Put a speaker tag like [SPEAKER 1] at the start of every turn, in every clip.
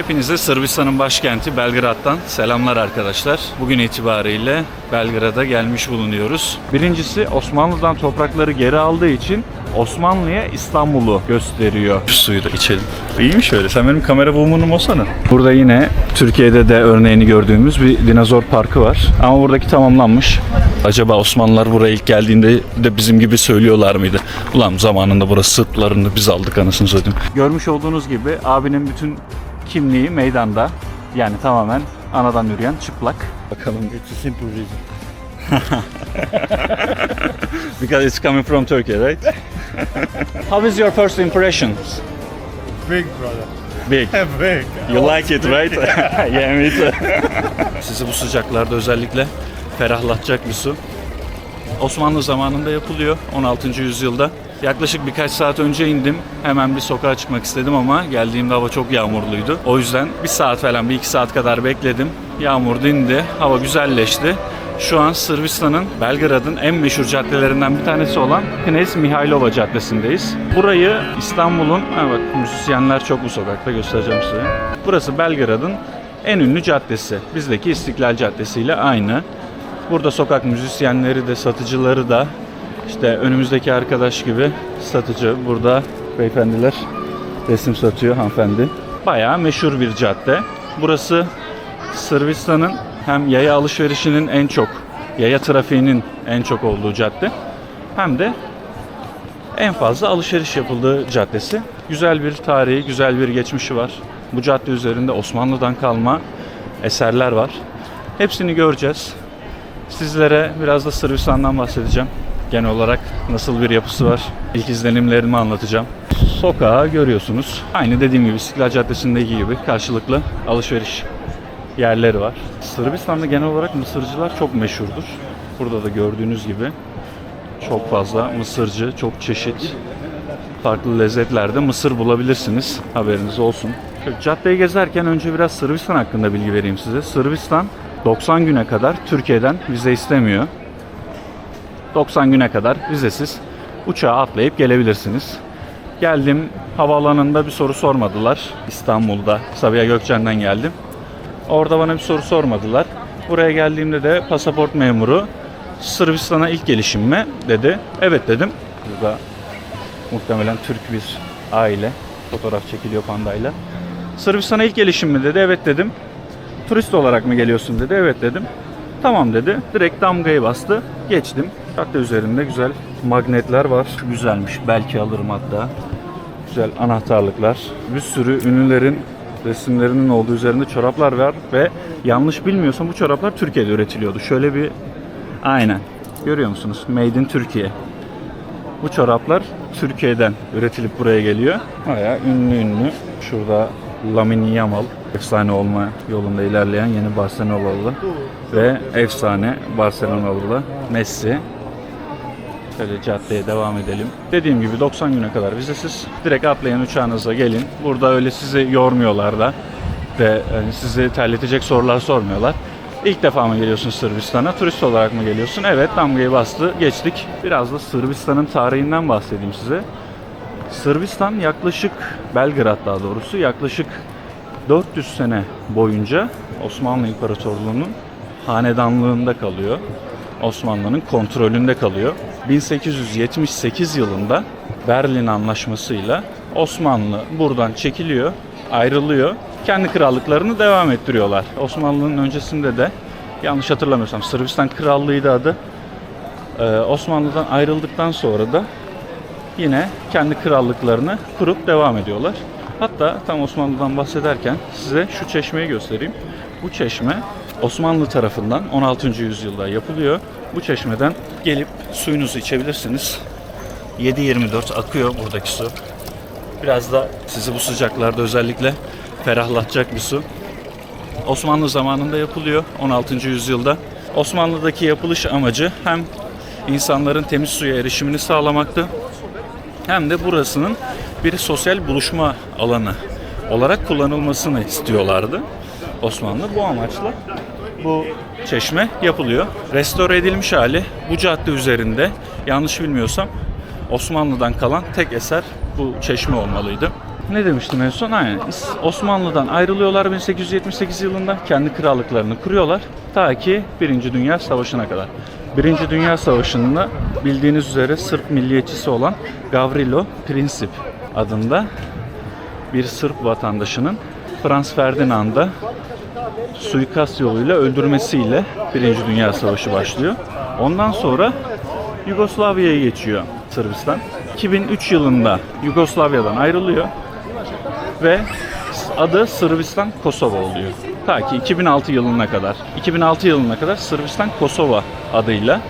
[SPEAKER 1] Hepinize Sırbistan'ın başkenti Belgrad'dan selamlar arkadaşlar. Bugün itibariyle Belgrad'a gelmiş bulunuyoruz. Birincisi Osmanlı'dan toprakları geri aldığı için Osmanlı'ya İstanbul'u gösteriyor. Şu suyu da içelim. İyiymiş öyle. Sen benim kamera woman'ım olsana. Burada yine Türkiye'de de örneğini gördüğümüz bir dinozor parkı var. Ama buradaki tamamlanmış. Acaba Osmanlılar buraya ilk geldiğinde de bizim gibi söylüyorlar mıydı? Ulan zamanında burası Sırplarını biz aldık anasını satayım. Görmüş olduğunuz gibi abinin bütün kimliği meydanda. Yani tamamen anadan yürüyen çıplak. Bakalım.
[SPEAKER 2] It's a simple reason.
[SPEAKER 1] Because it's coming from Turkey, right? How is your first impression?
[SPEAKER 2] Big brother.
[SPEAKER 1] Big.
[SPEAKER 2] Big.
[SPEAKER 1] You like it, right? yeah, me too. Sizi bu sıcaklarda özellikle ferahlatacak bir su. Osmanlı zamanında yapılıyor 16. yüzyılda. Yaklaşık birkaç saat önce indim. Hemen bir sokağa çıkmak istedim ama geldiğimde hava çok yağmurluydu. O yüzden bir saat falan, bir iki saat kadar bekledim. Yağmur dindi, hava güzelleşti. Şu an Sırbistan'ın, Belgrad'ın en meşhur caddelerinden bir tanesi olan Knez Mihailova Caddesi'ndeyiz. Burayı İstanbul'un, ha bak müzisyenler çok bu sokakta göstereceğim size. Burası Belgrad'ın en ünlü caddesi. Bizdeki İstiklal Caddesi ile aynı. Burada sokak müzisyenleri de satıcıları da işte önümüzdeki arkadaş gibi satıcı. Burada beyefendiler resim satıyor hanımefendi. Bayağı meşhur bir cadde. Burası Sırbistan'ın hem yaya alışverişinin en çok, yaya trafiğinin en çok olduğu cadde hem de en fazla alışveriş yapıldığı caddesi. Güzel bir tarihi, güzel bir geçmişi var. Bu cadde üzerinde Osmanlı'dan kalma eserler var. Hepsini göreceğiz. Sizlere biraz da Sırbistan'dan bahsedeceğim. Genel olarak nasıl bir yapısı var, ilk izlenimlerimi anlatacağım. Sokağı görüyorsunuz. Aynı dediğim gibi İstiklal Caddesi'ndeki gibi karşılıklı alışveriş yerleri var. Sırbistan'da genel olarak mısırcılar çok meşhurdur. Burada da gördüğünüz gibi çok fazla mısırcı, çok çeşit farklı lezzetlerde mısır bulabilirsiniz. Haberiniz olsun. Caddeyi gezerken önce biraz Sırbistan hakkında bilgi vereyim size. Sırbistan 90 güne kadar Türkiye'den vize istemiyor. 90 güne kadar vizesiz uçağa atlayıp gelebilirsiniz. Geldim havaalanında bir soru sormadılar. İstanbul'da Sabiha Gökçen'den geldim. Orada bana bir soru sormadılar. Buraya geldiğimde de pasaport memuru Sırbistan'a ilk gelişim mi dedi. Evet dedim. Burada muhtemelen Türk bir aile fotoğraf çekiliyor pandayla. Sırbistan'a ilk gelişim mi dedi. Evet dedim. Turist olarak mı geliyorsun dedi. Evet dedim. Tamam dedi. Direkt damgayı bastı. Geçtim. Cadde üzerinde güzel magnetler var. Güzelmiş. Belki alırım hatta. Güzel anahtarlıklar. Bir sürü ünlülerin resimlerinin olduğu üzerinde çoraplar var ve yanlış bilmiyorsam bu çoraplar Türkiye'de üretiliyordu. Şöyle bir aynen görüyor musunuz? Made in Türkiye. Bu çoraplar Türkiye'den üretilip buraya geliyor. Bayağı ünlü ünlü. Şurada Lamine Yamal efsane olma yolunda ilerleyen yeni Barcelonalı ve efsane Barcelonalı Messi. Şöyle caddeye devam edelim. Dediğim gibi 90 güne kadar vizesiz. Direkt atlayın uçağınıza gelin. Burada öyle sizi yormuyorlar da ve hani sizi terletecek sorular sormuyorlar. İlk defa mı geliyorsun Sırbistan'a? Turist olarak mı geliyorsun? Evet damgayı bastı. Geçtik. Biraz da Sırbistan'ın tarihinden bahsedeyim size. Sırbistan yaklaşık Belgrad daha doğrusu yaklaşık 400 sene boyunca Osmanlı İmparatorluğu'nun hanedanlığında kalıyor. Osmanlı'nın kontrolünde kalıyor. 1878 yılında Berlin Anlaşması'yla Osmanlı buradan çekiliyor, ayrılıyor. Kendi krallıklarını devam ettiriyorlar. Osmanlı'nın öncesinde de yanlış hatırlamıyorsam Sırbistan Krallığı'ydı adı. Ee, Osmanlı'dan ayrıldıktan sonra da yine kendi krallıklarını kurup devam ediyorlar. Hatta tam Osmanlı'dan bahsederken size şu çeşmeyi göstereyim. Bu çeşme Osmanlı tarafından 16. yüzyılda yapılıyor. Bu çeşmeden gelip suyunuzu içebilirsiniz. 7-24 akıyor buradaki su. Biraz da sizi bu sıcaklarda özellikle ferahlatacak bir su. Osmanlı zamanında yapılıyor 16. yüzyılda. Osmanlı'daki yapılış amacı hem insanların temiz suya erişimini sağlamaktı hem de burasının bir sosyal buluşma alanı olarak kullanılmasını istiyorlardı. Osmanlı bu amaçla bu çeşme yapılıyor. Restore edilmiş hali bu cadde üzerinde yanlış bilmiyorsam Osmanlı'dan kalan tek eser bu çeşme olmalıydı. ne demiştim en son? Aynen. Osmanlı'dan ayrılıyorlar 1878 yılında. Kendi krallıklarını kuruyorlar. Ta ki Birinci Dünya Savaşı'na kadar. Birinci Dünya Savaşı'nda bildiğiniz üzere Sırp milliyetçisi olan Gavrilo Princip adında bir Sırp vatandaşının Frans Ferdinand'a suikast yoluyla öldürmesiyle Birinci Dünya Savaşı başlıyor. Ondan sonra Yugoslavya'ya geçiyor Sırbistan. 2003 yılında Yugoslavya'dan ayrılıyor ve adı Sırbistan Kosova oluyor. Ta ki 2006 yılına kadar. 2006 yılına kadar Sırbistan Kosova adıyla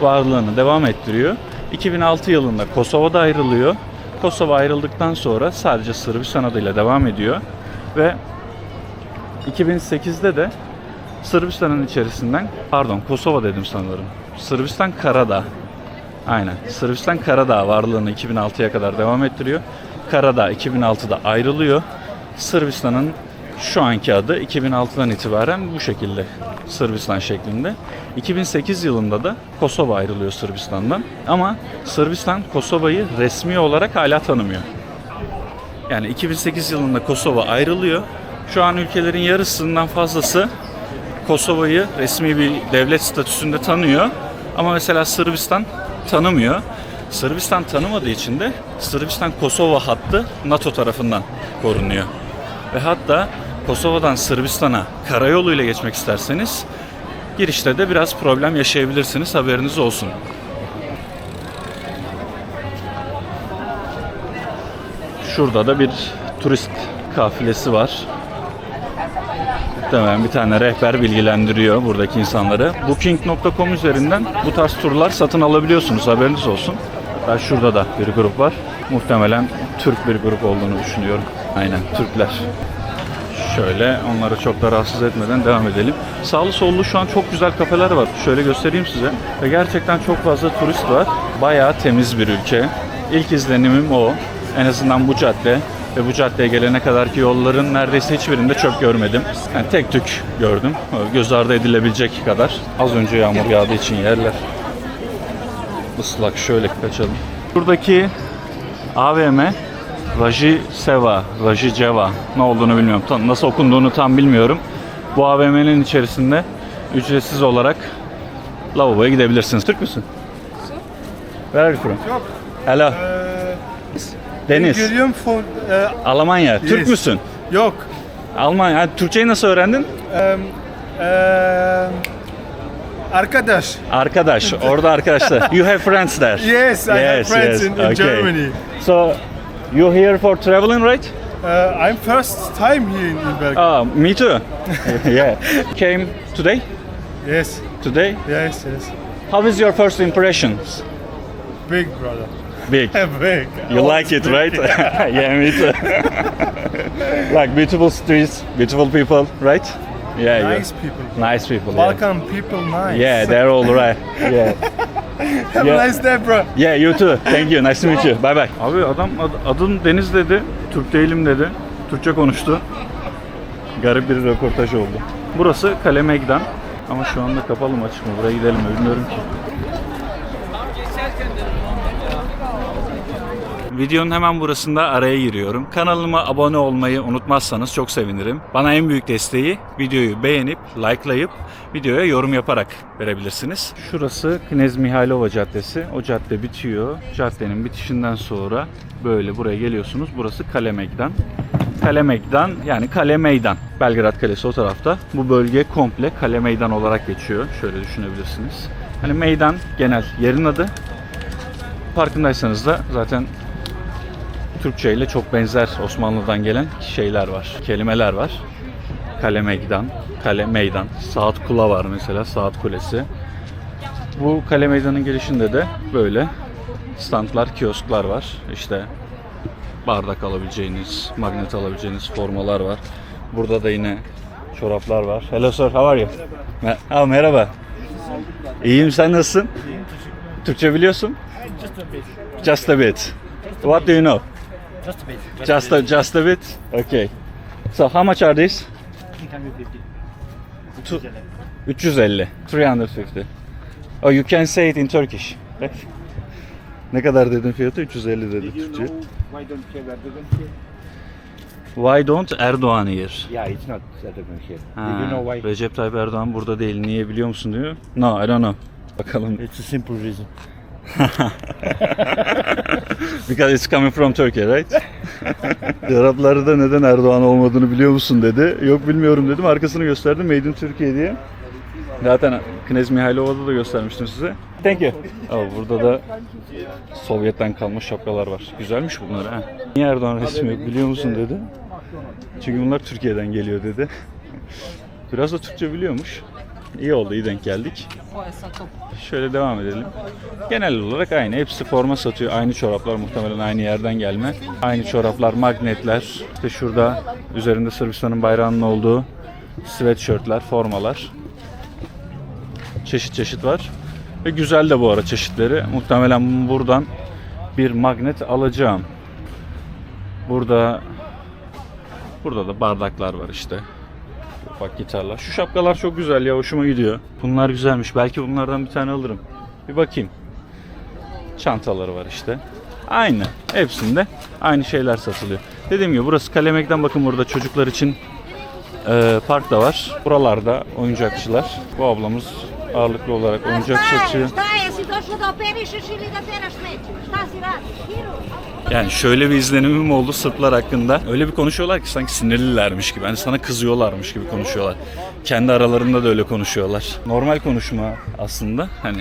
[SPEAKER 1] varlığını devam ettiriyor. 2006 yılında Kosova'da ayrılıyor. Kosova ayrıldıktan sonra sadece Sırbistan adıyla devam ediyor ve 2008'de de Sırbistan'ın içerisinden, pardon Kosova dedim sanırım. Sırbistan Karadağ. Aynen. Sırbistan Karadağ varlığını 2006'ya kadar devam ettiriyor. Karadağ 2006'da ayrılıyor. Sırbistan'ın şu anki adı 2006'dan itibaren bu şekilde Sırbistan şeklinde. 2008 yılında da Kosova ayrılıyor Sırbistan'dan. Ama Sırbistan Kosova'yı resmi olarak hala tanımıyor. Yani 2008 yılında Kosova ayrılıyor. Şu an ülkelerin yarısından fazlası Kosova'yı resmi bir devlet statüsünde tanıyor. Ama mesela Sırbistan tanımıyor. Sırbistan tanımadığı için de Sırbistan-Kosova hattı NATO tarafından korunuyor. Ve hatta Kosova'dan Sırbistan'a karayoluyla geçmek isterseniz girişte de biraz problem yaşayabilirsiniz. Haberiniz olsun. Şurada da bir turist kafilesi var. Muhtemelen bir tane rehber bilgilendiriyor buradaki insanları. Booking.com üzerinden bu tarz turlar satın alabiliyorsunuz haberiniz olsun. Hatta şurada da bir grup var. Muhtemelen Türk bir grup olduğunu düşünüyorum. Aynen Türkler. Şöyle onları çok da rahatsız etmeden devam edelim. Sağlı sollu şu an çok güzel kafeler var. Şöyle göstereyim size. Ve gerçekten çok fazla turist var. Bayağı temiz bir ülke. İlk izlenimim o. En azından bu cadde ve bu caddeye gelene kadar ki yolların neredeyse hiçbirinde çöp görmedim. Yani tek tük gördüm. Göz ardı edilebilecek kadar. Az önce yağmur yağdığı için yerler. Islak şöyle kaçalım. Buradaki AVM Raji Seva, Raji Ceva ne olduğunu bilmiyorum. Tam, nasıl okunduğunu tam bilmiyorum. Bu AVM'nin içerisinde ücretsiz olarak lavaboya gidebilirsiniz. Türk müsün? Where are you from? Hello. Deniz.
[SPEAKER 2] Geliyorum for... e,
[SPEAKER 1] Almanya. Türk
[SPEAKER 2] Yes.
[SPEAKER 1] müsün?
[SPEAKER 2] yok.
[SPEAKER 1] Almanya. Ha, Türkçeyi nasıl öğrendin?
[SPEAKER 2] Em, em, arkadaş.
[SPEAKER 1] Arkadaş. Orada arkadaşlar. You have friends there.
[SPEAKER 2] Yes, I have friends in, in
[SPEAKER 1] Okay.
[SPEAKER 2] Germany.
[SPEAKER 1] So you here for traveling, right?
[SPEAKER 2] Uh, I'm first time here in, Belgium.
[SPEAKER 1] Ah, me too. yeah. Came today?
[SPEAKER 2] Yes,
[SPEAKER 1] Today?
[SPEAKER 2] yes, yes.
[SPEAKER 1] How is your first impressions?
[SPEAKER 2] Big brother.
[SPEAKER 1] Big.
[SPEAKER 2] Big.
[SPEAKER 1] You like it, right? yeah, me too. like beautiful streets, beautiful people, right? Yeah, yeah.
[SPEAKER 2] Nice people.
[SPEAKER 1] Nice people. Yeah.
[SPEAKER 2] Balkan people, nice.
[SPEAKER 1] yeah, they're all right. Yeah.
[SPEAKER 2] Have
[SPEAKER 1] yeah.
[SPEAKER 2] a nice day, bro.
[SPEAKER 1] Yeah, you too. Thank you. Nice to meet you. Bye bye. Abi adam ad- adım Deniz dedi. Türk değilim dedi. Türkçe konuştu. Garip bir röportaj oldu. Burası Kale Megdan. Ama şu anda kapalı mı açık mı? Buraya gidelim mi bilmiyorum ki. Videonun hemen burasında araya giriyorum. Kanalıma abone olmayı unutmazsanız çok sevinirim. Bana en büyük desteği videoyu beğenip, likelayıp, videoya yorum yaparak verebilirsiniz. Şurası Knez Mihailova Caddesi. O cadde bitiyor. Caddenin bitişinden sonra böyle buraya geliyorsunuz. Burası Kale Megdan. Kale Meydan yani Kale Meydan. Belgrad Kalesi o tarafta. Bu bölge komple Kale Meydan olarak geçiyor. Şöyle düşünebilirsiniz. Hani meydan genel yerin adı. Farkındaysanız da zaten Türkçe ile çok benzer Osmanlı'dan gelen şeyler var. Kelimeler var. Kale Meydan, Kale Meydan, Saat Kula var mesela, Saat Kulesi. Bu Kale Meydan'ın girişinde de böyle standlar, kiosklar var. İşte bardak alabileceğiniz, magnet alabileceğiniz formalar var. Burada da yine çoraplar var. Hello sir, how are you? Me- Ha, merhaba. İyiyim, sen nasılsın? Türkçe biliyorsun?
[SPEAKER 3] Just a bit.
[SPEAKER 1] Just a bit. What do you know?
[SPEAKER 3] Just a bit.
[SPEAKER 1] Just a, just a bit? Okay. So how much are these?
[SPEAKER 3] 350.
[SPEAKER 1] 350. 350. Oh, you can say it in Turkish. Ne kadar dedin fiyatı? 350 dedi Türkçe.
[SPEAKER 3] why don't you
[SPEAKER 1] Why don't Erdoğan here?
[SPEAKER 3] Yeah, it's not Erdogan here.
[SPEAKER 1] Ha,
[SPEAKER 3] Do you know why?
[SPEAKER 1] Recep Tayyip Erdoğan burada değil. Niye biliyor musun diyor. No, I don't know. Bakalım.
[SPEAKER 3] It's a simple reason.
[SPEAKER 1] Because it's coming from Turkey, right? Araplarda neden Erdoğan olmadığını biliyor musun dedi. Yok bilmiyorum dedim. Arkasını gösterdim. Made in Türkiye diye. Zaten Knez Mihailova'da da göstermiştim size. Thank you. Oh, burada da Sovyet'ten kalma şapkalar var. Güzelmiş bunlar ha. Niye Erdoğan resmi yok biliyor musun dedi. Çünkü bunlar Türkiye'den geliyor dedi. Biraz da Türkçe biliyormuş. İyi oldu, iyi denk geldik. Şöyle devam edelim. Genel olarak aynı. Hepsi forma satıyor. Aynı çoraplar muhtemelen aynı yerden gelme. Aynı çoraplar, magnetler. İşte şurada üzerinde Sırbistan'ın bayrağının olduğu sweatshirtler, formalar. Çeşit çeşit var. Ve güzel de bu ara çeşitleri. Muhtemelen buradan bir magnet alacağım. Burada burada da bardaklar var işte. Ufak gitarlar. Şu şapkalar çok güzel ya hoşuma gidiyor. Bunlar güzelmiş. Belki bunlardan bir tane alırım. Bir bakayım. Çantaları var işte. Aynı. Hepsinde aynı şeyler satılıyor. Dediğim gibi burası Kalemek'ten bakın burada çocuklar için e, park da var. Buralarda oyuncakçılar. Bu ablamız ağırlıklı olarak oyuncak satıyor.
[SPEAKER 4] Došao da operišeš ili da teraš smeće? Šta si radiš?
[SPEAKER 1] Yani şöyle bir izlenimim oldu Sırplar hakkında. Öyle bir konuşuyorlar ki sanki sinirlilermiş gibi. Hani sana kızıyorlarmış gibi konuşuyorlar. Kendi aralarında da öyle konuşuyorlar. Normal konuşma aslında. Hani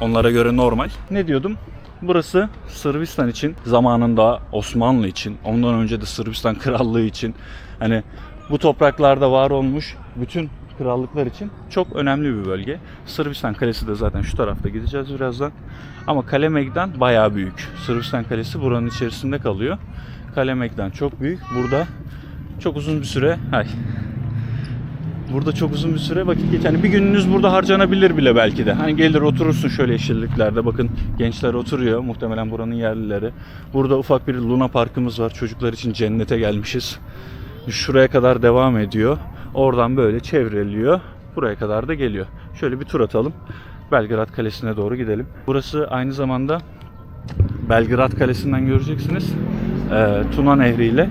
[SPEAKER 1] onlara göre normal. Ne diyordum? Burası Sırbistan için, zamanında Osmanlı için, ondan önce de Sırbistan Krallığı için hani bu topraklarda var olmuş bütün krallıklar için çok önemli bir bölge. Sırbistan Kalesi de zaten şu tarafta gideceğiz birazdan. Ama Kale Megdan bayağı büyük. Sırbistan Kalesi buranın içerisinde kalıyor. Kale Megdan çok büyük. Burada çok uzun bir süre hay. Burada çok uzun bir süre vakit geç. Yani bir gününüz burada harcanabilir bile belki de. Hani gelir oturursun şöyle yeşilliklerde. Bakın gençler oturuyor. Muhtemelen buranın yerlileri. Burada ufak bir Luna Parkımız var. Çocuklar için cennete gelmişiz. Şuraya kadar devam ediyor. Oradan böyle çevriliyor. Buraya kadar da geliyor. Şöyle bir tur atalım. Belgrad Kalesi'ne doğru gidelim. Burası aynı zamanda Belgrad Kalesi'nden göreceksiniz. Ee, Tuna Nehri ile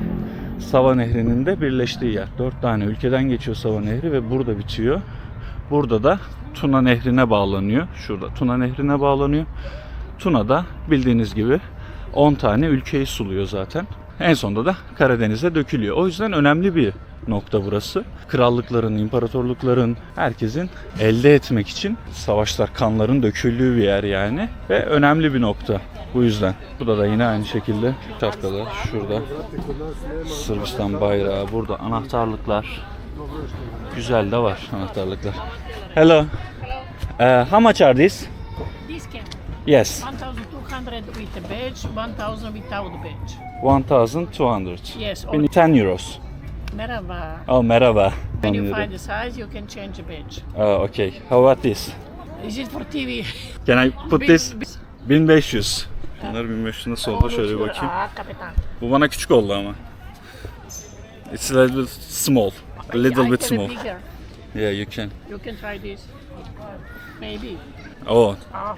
[SPEAKER 1] Sava Nehri'nin de birleştiği yer. Dört tane ülkeden geçiyor Sava Nehri ve burada bitiyor. Burada da Tuna Nehri'ne bağlanıyor. Şurada Tuna Nehri'ne bağlanıyor. Tuna da bildiğiniz gibi 10 tane ülkeyi suluyor zaten. En sonunda da Karadeniz'e dökülüyor. O yüzden önemli bir nokta burası. Krallıkların, imparatorlukların, herkesin elde etmek için savaşlar, kanların döküldüğü bir yer yani. Ve önemli bir nokta. Bu yüzden. Burada da yine aynı şekilde şapkada, şurada Sırbistan bayrağı, burada anahtarlıklar. Güzel de var anahtarlıklar. Hello. Uh, how much are these?
[SPEAKER 5] This can
[SPEAKER 1] Yes.
[SPEAKER 5] 1200 with the badge, 1000 without badge.
[SPEAKER 1] 1200.
[SPEAKER 5] Yes, or
[SPEAKER 1] Beni 10 euros.
[SPEAKER 5] Merhaba.
[SPEAKER 1] Oh merhaba.
[SPEAKER 5] When you
[SPEAKER 1] 10 euro.
[SPEAKER 5] find the size, you can change the badge.
[SPEAKER 1] Oh, okay. How about this?
[SPEAKER 5] Is it for TV?
[SPEAKER 1] Can I put this?
[SPEAKER 5] bin-
[SPEAKER 1] 1500. Bunlar 1500 nasıl oldu? Şöyle bir bakayım.
[SPEAKER 5] Kapitan.
[SPEAKER 1] Bu bana küçük oldu ama. It's a little small. A little bit small. Yeah, you can.
[SPEAKER 5] You can try this. Maybe.
[SPEAKER 1] Oh,
[SPEAKER 5] Ah,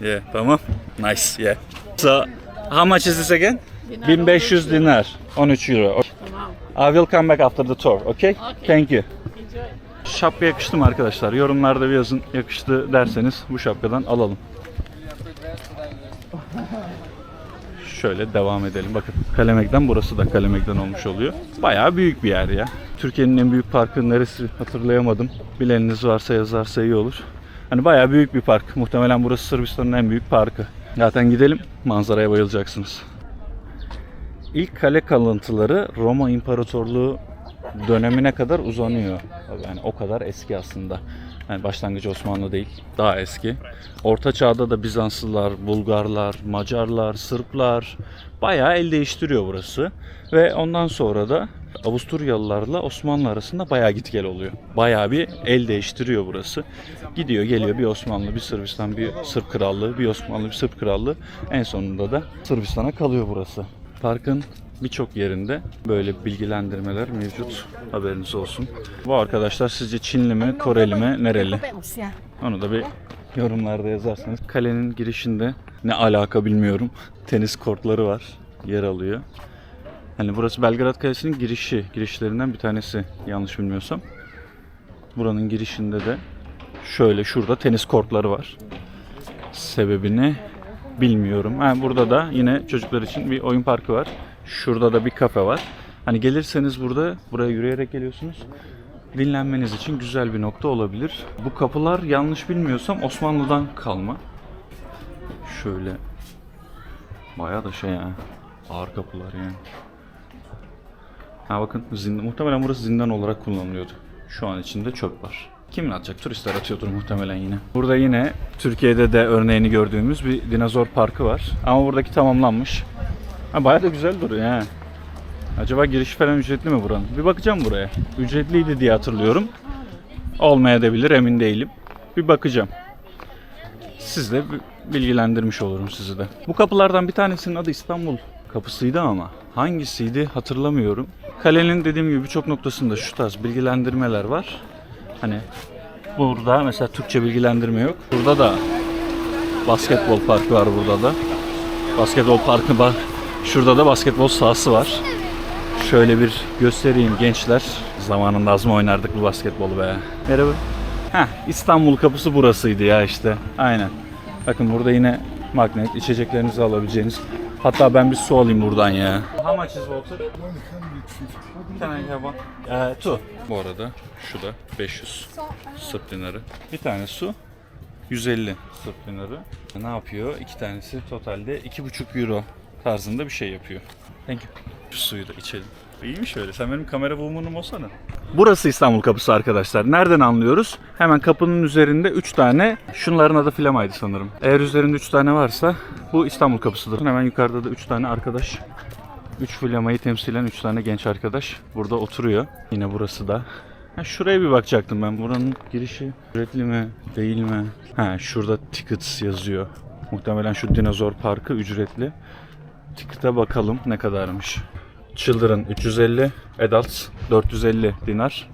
[SPEAKER 1] yeah, tamam. Nice, yeah. So, how much is this again?
[SPEAKER 5] dinar
[SPEAKER 1] 1500 dinar. 13 euro. I will come back after the tour, okay?
[SPEAKER 5] Okay.
[SPEAKER 1] Thank you.
[SPEAKER 5] Enjoy.
[SPEAKER 1] Şapka yakıştı mı arkadaşlar? Yorumlarda bir yazın yakıştı derseniz bu şapkadan alalım. Şöyle devam edelim. Bakın Kalemek'ten burası da Kalemek'ten olmuş oluyor. Bayağı büyük bir yer ya. Türkiye'nin en büyük parkı neresi hatırlayamadım. Bileniniz varsa yazarsa iyi olur. Hani bayağı büyük bir park. Muhtemelen burası Sırbistan'ın en büyük parkı. Zaten gidelim manzaraya bayılacaksınız. İlk kale kalıntıları Roma İmparatorluğu dönemine kadar uzanıyor. Yani o kadar eski aslında. Yani başlangıcı Osmanlı değil, daha eski. Orta Çağ'da da Bizanslılar, Bulgarlar, Macarlar, Sırplar bayağı el değiştiriyor burası. Ve ondan sonra da Avusturyalılarla Osmanlı arasında bayağı git gel oluyor. Bayağı bir el değiştiriyor burası. Gidiyor geliyor bir Osmanlı, bir Sırbistan, bir Sırp krallığı, bir Osmanlı, bir Sırp krallığı. En sonunda da Sırbistan'a kalıyor burası. Parkın birçok yerinde böyle bilgilendirmeler mevcut. Haberiniz olsun. Bu arkadaşlar sizce Çinli mi, Koreli mi, nereli? Onu da bir yorumlarda yazarsanız. Kalenin girişinde ne alaka bilmiyorum. Tenis kortları var. Yer alıyor. Hani burası Belgrad Kalesi'nin girişi, girişlerinden bir tanesi yanlış bilmiyorsam. Buranın girişinde de şöyle şurada tenis kortları var. Sebebini bilmiyorum. Ha, burada da yine çocuklar için bir oyun parkı var. Şurada da bir kafe var. Hani gelirseniz burada buraya yürüyerek geliyorsunuz. Dinlenmeniz için güzel bir nokta olabilir. Bu kapılar yanlış bilmiyorsam Osmanlı'dan kalma. Şöyle bayağı da şey ya. Ağır kapılar yani. Ha bakın zindan, muhtemelen burası zindan olarak kullanılıyordu. Şu an içinde çöp var. Kim atacak? Turistler atıyordur muhtemelen yine. Burada yine Türkiye'de de örneğini gördüğümüz bir dinozor parkı var. Ama buradaki tamamlanmış. Ha, bayağı da güzel duruyor ha. Acaba giriş falan ücretli mi buranın? Bir bakacağım buraya. Ücretliydi diye hatırlıyorum. Olmayabilir emin değilim. Bir bakacağım. Siz de bi- bilgilendirmiş olurum sizi de. Bu kapılardan bir tanesinin adı İstanbul kapısıydı ama hangisiydi hatırlamıyorum. Kalenin dediğim gibi birçok noktasında şu tarz bilgilendirmeler var. Hani burada mesela Türkçe bilgilendirme yok. Burada da basketbol parkı var burada da. Basketbol parkı var. Şurada da basketbol sahası var. Şöyle bir göstereyim gençler. Zamanında az mı oynardık bu basketbolu be. Merhaba. Heh, İstanbul kapısı burasıydı ya işte. Aynen. Bakın burada yine magnet içeceklerinizi alabileceğiniz. Hatta ben bir su alayım buradan ya. How much is water? 150. Can I have one? Uh, two. Bu arada şu da 500 Sırp dinarı. Bir tane su 150 Sırp dinarı. Ne yapıyor? İki tanesi totalde 2,5 euro tarzında bir şey yapıyor. Thank you. Şu suyu da içelim. İyiymiş öyle. Sen benim kamera woman'ım olsana. Burası İstanbul kapısı arkadaşlar. Nereden anlıyoruz? Hemen kapının üzerinde 3 tane, şunların adı flamaydı sanırım. Eğer üzerinde 3 tane varsa bu İstanbul kapısıdır. Hemen yukarıda da 3 tane arkadaş. 3 flamayı temsilen 3 tane genç arkadaş burada oturuyor. Yine burası da. Ha, şuraya bir bakacaktım ben. Buranın girişi ücretli mi değil mi? Ha şurada tickets yazıyor. Muhtemelen şu dinozor parkı ücretli. Ticket'e bakalım ne kadarmış. Children 350, Adults 450 dinar.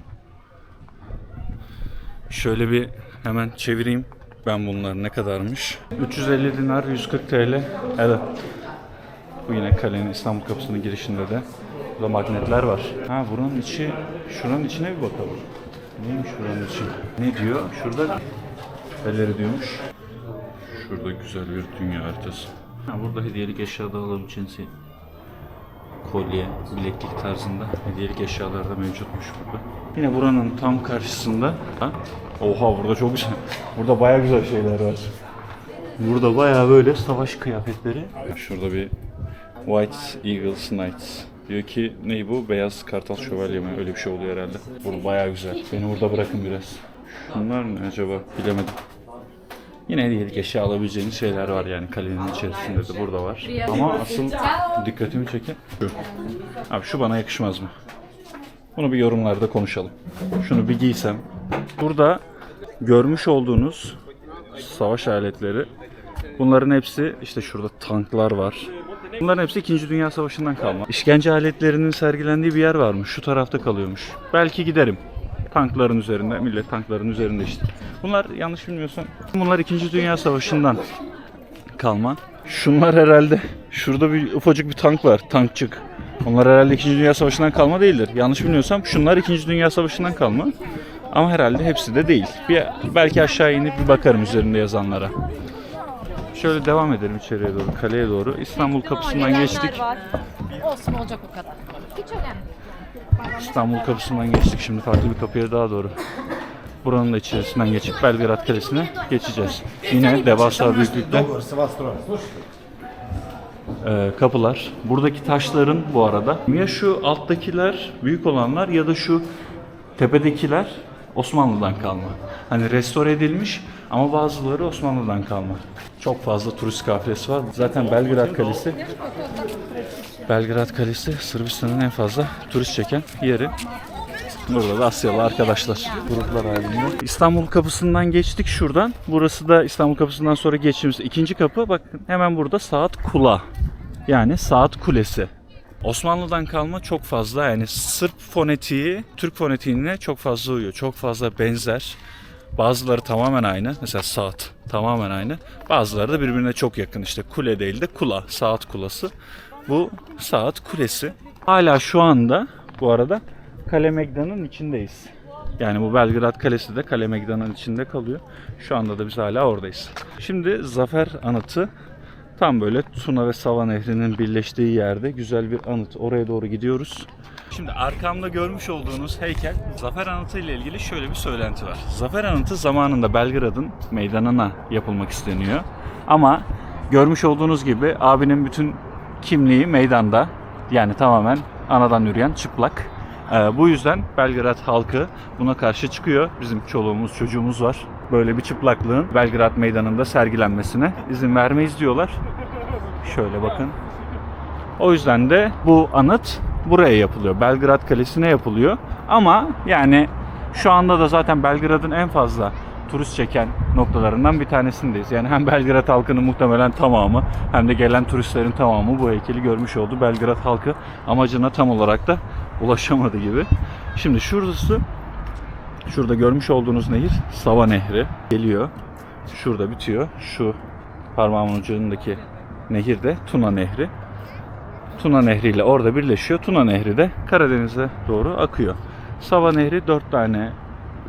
[SPEAKER 1] Şöyle bir hemen çevireyim ben bunlar ne kadarmış. 350 dinar 140 TL. Evet. Bu yine kalenin İstanbul kapısının girişinde de. Burada magnetler var. Ha buranın içi, şuranın içine bir bakalım. Neymiş buranın içi? Ne diyor? Şurada elleri diyormuş. Şurada güzel bir dünya haritası. Ha, burada hediyelik eşya da alabileceğiniz kolye, bileklik tarzında hediyelik eşyalar da mevcutmuş burada. Yine buranın tam karşısında ha? Oha burada çok güzel. Burada baya güzel şeyler var. Burada baya böyle savaş kıyafetleri. Şurada bir White Eagles Knights. Diyor ki ne bu? Beyaz Kartal Şövalye mi? Öyle bir şey oluyor herhalde. Burada baya güzel. Beni burada bırakın biraz. Şunlar ne acaba? Bilemedim. Yine hediyelik eşya alabileceğiniz şeyler var yani kalenin içerisinde de burada var. Ama asıl dikkatimi çeken şu. Abi şu bana yakışmaz mı? Bunu bir yorumlarda konuşalım. Şunu bir giysem. Burada görmüş olduğunuz savaş aletleri bunların hepsi işte şurada tanklar var. Bunların hepsi 2. Dünya Savaşı'ndan kalma. İşkence aletlerinin sergilendiği bir yer varmış. Şu tarafta kalıyormuş. Belki giderim. Tankların üzerinde, millet tankların üzerinde işte. Bunlar yanlış bilmiyorsam bunlar 2. Dünya Savaşı'ndan kalma. Şunlar herhalde şurada bir ufacık bir tank var. Tankçık. Onlar herhalde 2. Dünya Savaşı'ndan kalma değildir. Yanlış bilmiyorsam şunlar 2. Dünya Savaşı'ndan kalma. Ama herhalde hepsi de değil. Bir, belki aşağı inip bir bakarım üzerinde yazanlara. Şöyle devam edelim içeriye doğru, kaleye doğru. İstanbul kapısından geçtik.
[SPEAKER 5] Olsun olacak o kadar.
[SPEAKER 4] Hiç önemli.
[SPEAKER 1] İstanbul kapısından geçtik. Şimdi farklı bir kapıya daha doğru. Buranın da içerisinden geçip Belgrad Kalesi'ne geçeceğiz. Yine devasa büyüklükte e, kapılar. Buradaki taşların bu arada ya şu alttakiler büyük olanlar ya da şu tepedekiler Osmanlı'dan kalma. Hani restore edilmiş ama bazıları Osmanlı'dan kalma. Çok fazla turist kafilesi var. Zaten Belgrad Kalesi Belgrad Kalesi Sırbistan'ın en fazla turist çeken yeri. Burada da Asyalı arkadaşlar gruplar halinde. İstanbul kapısından geçtik şuradan. Burası da İstanbul kapısından sonra geçtiğimiz ikinci kapı. Bakın hemen burada saat kula. Yani saat kulesi. Osmanlı'dan kalma çok fazla yani Sırp fonetiği Türk fonetiğine çok fazla uyuyor. Çok fazla benzer. Bazıları tamamen aynı. Mesela saat tamamen aynı. Bazıları da birbirine çok yakın. İşte kule değil de kula. Saat kulası. Bu saat kulesi. Hala şu anda bu arada Kale Megdan'ın içindeyiz. Yani bu Belgrad Kalesi de Kale Megdan'ın içinde kalıyor. Şu anda da biz hala oradayız. Şimdi Zafer Anıtı tam böyle Tuna ve Sava Nehri'nin birleştiği yerde güzel bir anıt. Oraya doğru gidiyoruz. Şimdi arkamda görmüş olduğunuz heykel Zafer Anıtı ile ilgili şöyle bir söylenti var. Zafer Anıtı zamanında Belgrad'ın meydanına yapılmak isteniyor. Ama görmüş olduğunuz gibi abinin bütün kimliği meydanda. Yani tamamen anadan yürüyen çıplak. Ee, bu yüzden Belgrad halkı buna karşı çıkıyor. Bizim çoluğumuz çocuğumuz var. Böyle bir çıplaklığın Belgrad meydanında sergilenmesine izin vermeyiz diyorlar. Şöyle bakın. O yüzden de bu anıt buraya yapılıyor. Belgrad Kalesi'ne yapılıyor. Ama yani şu anda da zaten Belgrad'ın en fazla turist çeken noktalarından bir tanesindeyiz. Yani hem Belgrad halkının muhtemelen tamamı hem de gelen turistlerin tamamı bu heykeli görmüş oldu. Belgrad halkı amacına tam olarak da ulaşamadı gibi. Şimdi şurası şurada görmüş olduğunuz nehir Sava Nehri geliyor. Şurada bitiyor. Şu parmağımın ucundaki nehir de Tuna Nehri. Tuna Nehri ile orada birleşiyor. Tuna Nehri de Karadeniz'e doğru akıyor. Sava Nehri dört tane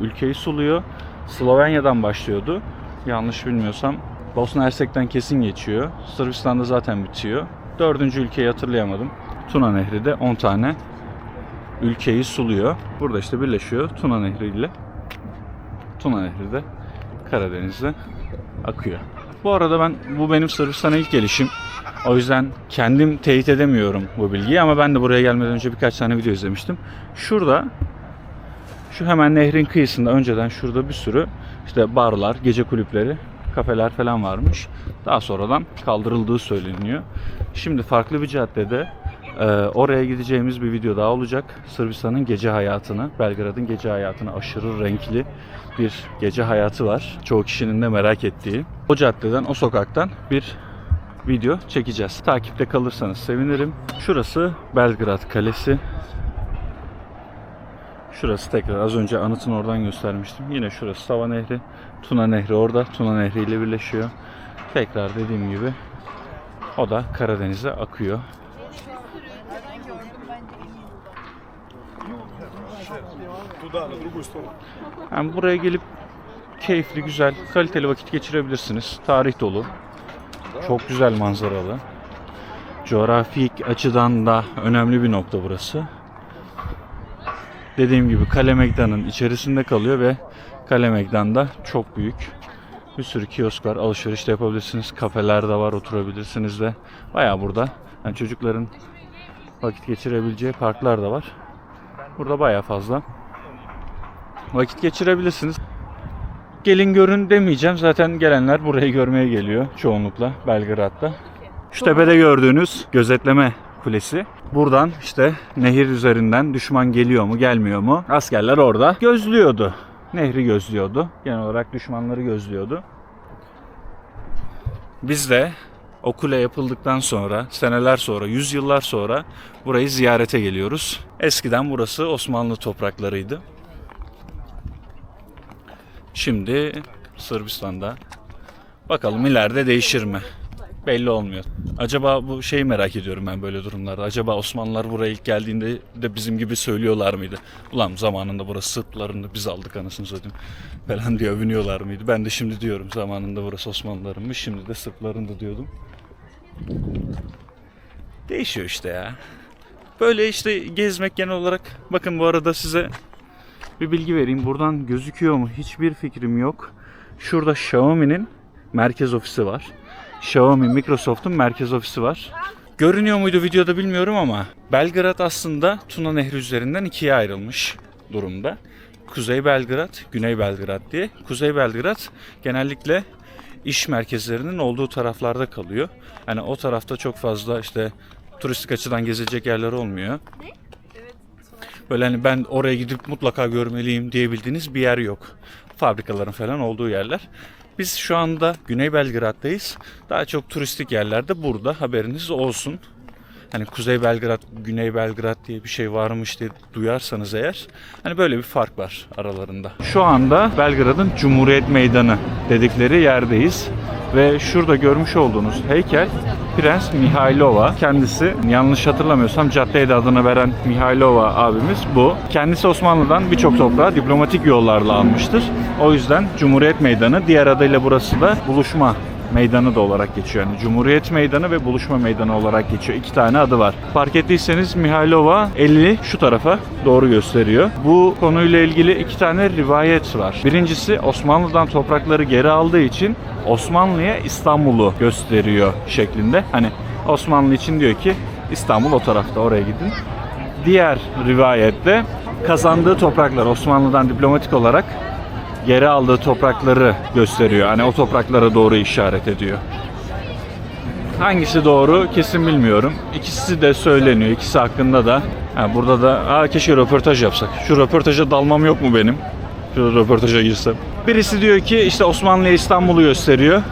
[SPEAKER 1] ülkeyi suluyor. Slovenya'dan başlıyordu. Yanlış bilmiyorsam Bosna Hersek'ten kesin geçiyor. Sırbistan'da zaten bitiyor. Dördüncü ülkeyi hatırlayamadım. Tuna Nehri de 10 tane ülkeyi suluyor. Burada işte birleşiyor Tuna Nehri ile. Tuna Nehri de Karadeniz'e akıyor. Bu arada ben bu benim Sırbistan'a ilk gelişim. O yüzden kendim teyit edemiyorum bu bilgiyi ama ben de buraya gelmeden önce birkaç tane video izlemiştim. Şurada şu hemen nehrin kıyısında önceden şurada bir sürü işte barlar, gece kulüpleri, kafeler falan varmış. Daha sonradan kaldırıldığı söyleniyor. Şimdi farklı bir caddede e, oraya gideceğimiz bir video daha olacak. Sırbistan'ın gece hayatını, Belgrad'ın gece hayatını aşırı renkli bir gece hayatı var. Çoğu kişinin de merak ettiği. O caddeden, o sokaktan bir video çekeceğiz. Takipte kalırsanız sevinirim. Şurası Belgrad Kalesi. Şurası tekrar az önce anıtın oradan göstermiştim. Yine şurası Sava Nehri. Tuna Nehri orada. Tuna Nehri ile birleşiyor. Tekrar dediğim gibi o da Karadeniz'e akıyor. Yani buraya gelip keyifli, güzel, kaliteli vakit geçirebilirsiniz. Tarih dolu. Çok güzel manzaralı. Coğrafik açıdan da önemli bir nokta burası. Dediğim gibi Kale Meydanı'nın içerisinde kalıyor ve Kale Meydan'da çok büyük. Bir sürü kiosk var, alışveriş de yapabilirsiniz. Kafeler de var, oturabilirsiniz de. Bayağı burada. Yani çocukların vakit geçirebileceği parklar da var. Burada bayağı fazla vakit geçirebilirsiniz. Gelin görün demeyeceğim. Zaten gelenler burayı görmeye geliyor çoğunlukla Belgrad'da. Şu tepede gördüğünüz gözetleme kulesi. Buradan işte nehir üzerinden düşman geliyor mu gelmiyor mu? Askerler orada gözlüyordu. Nehri gözlüyordu. Genel olarak düşmanları gözlüyordu. Biz de o kule yapıldıktan sonra, seneler sonra, yüzyıllar sonra burayı ziyarete geliyoruz. Eskiden burası Osmanlı topraklarıydı. Şimdi Sırbistan'da. Bakalım ileride değişir mi? Belli olmuyor. Acaba bu şeyi merak ediyorum ben böyle durumlarda. Acaba Osmanlılar buraya ilk geldiğinde de bizim gibi söylüyorlar mıydı? Ulan zamanında burası Sırpların da biz aldık anasını satayım falan diye övünüyorlar mıydı? Ben de şimdi diyorum zamanında burası Osmanlılarınmış şimdi de Sırpların da diyordum. Değişiyor işte ya. Böyle işte gezmek genel olarak. Bakın bu arada size bir bilgi vereyim. Buradan gözüküyor mu? Hiçbir fikrim yok. Şurada Xiaomi'nin merkez ofisi var. Xiaomi, Microsoft'un merkez ofisi var. Görünüyor muydu videoda bilmiyorum ama Belgrad aslında Tuna Nehri üzerinden ikiye ayrılmış durumda. Kuzey Belgrad, Güney Belgrad diye. Kuzey Belgrad genellikle iş merkezlerinin olduğu taraflarda kalıyor. Yani o tarafta çok fazla işte turistik açıdan gezilecek yerler olmuyor. Böyle hani ben oraya gidip mutlaka görmeliyim diyebildiğiniz bir yer yok. Fabrikaların falan olduğu yerler. Biz şu anda Güney Belgrad'dayız. Daha çok turistik yerlerde burada haberiniz olsun. Hani Kuzey Belgrad, Güney Belgrad diye bir şey varmış diye duyarsanız eğer hani böyle bir fark var aralarında. Şu anda Belgrad'ın Cumhuriyet Meydanı dedikleri yerdeyiz. Ve şurada görmüş olduğunuz heykel Prens Mihailova. Kendisi yanlış hatırlamıyorsam caddeye de adını veren Mihailova abimiz bu. Kendisi Osmanlı'dan birçok toprağı diplomatik yollarla almıştır. O yüzden Cumhuriyet Meydanı diğer adıyla burası da Buluşma Meydanı da olarak geçiyor. Yani Cumhuriyet Meydanı ve Buluşma Meydanı olarak geçiyor. İki tane adı var. Fark ettiyseniz Mihailova 50 şu tarafa doğru gösteriyor. Bu konuyla ilgili iki tane rivayet var. Birincisi Osmanlı'dan toprakları geri aldığı için Osmanlı'ya İstanbul'u gösteriyor şeklinde. Hani Osmanlı için diyor ki İstanbul o tarafta oraya gidin. Diğer rivayette kazandığı topraklar Osmanlı'dan diplomatik olarak geri aldığı toprakları gösteriyor. Hani o topraklara doğru işaret ediyor. Hangisi doğru kesin bilmiyorum. İkisi de söyleniyor. İkisi hakkında da. Ha, burada da Aa, keşke röportaj yapsak. Şu röportaja dalmam yok mu benim? Şu röportaja girsem. Birisi diyor ki işte Osmanlı'ya İstanbul'u gösteriyor.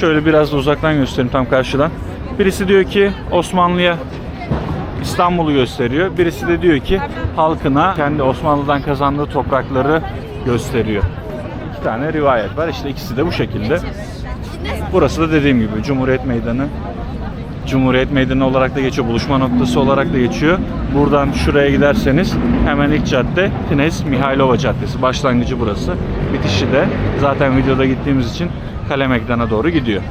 [SPEAKER 1] Şöyle biraz da uzaktan göstereyim tam karşıdan. Birisi diyor ki Osmanlı'ya İstanbul'u gösteriyor. Birisi de diyor ki halkına kendi Osmanlı'dan kazandığı toprakları gösteriyor. İki tane rivayet var. İşte ikisi de bu şekilde. Burası da dediğim gibi Cumhuriyet Meydanı. Cumhuriyet Meydanı olarak da geçiyor, buluşma noktası olarak da geçiyor. Buradan şuraya giderseniz hemen ilk cadde Knez Mihailova Caddesi. Başlangıcı burası. Bitişi de zaten videoda gittiğimiz için Kale Meydan'a doğru gidiyor.